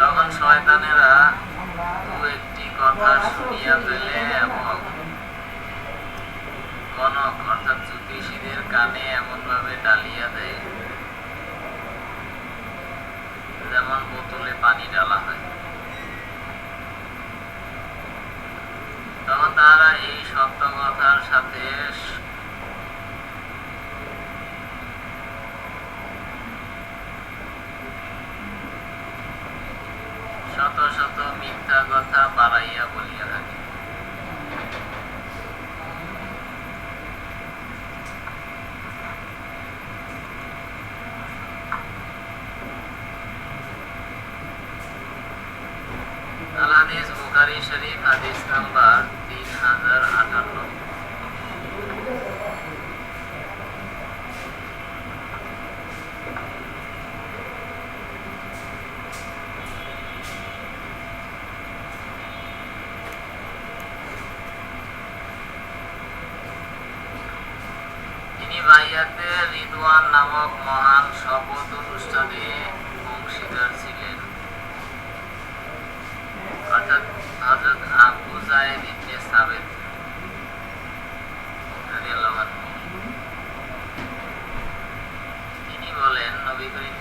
তখন শয়তানেরা দু একটি কথা শুনিয়া ফেলে এবং কনক অর্থাৎ জ্যোতিষীদের কানে এমন ভাবে ডালিয়া দেয়, যেমন বোতলে পানি ডালা হয়। তখন তারা এই সত্য কথার সাথে স- শত শত মিথ্যা কথা বাড়াইয়া বলিয়া থাকে। আল হাদিস শরীফ হাদিস নাম্বার তিন হাজার আটান্ন। লাইয়াতে রিদওয়ান নামক মহান শপথ অনুষ্ঠানে অংশীদার ছিলেন। অর্থাৎ হজরত আবু জায়েদ ইবনে তিনি বলেন, নবী করিম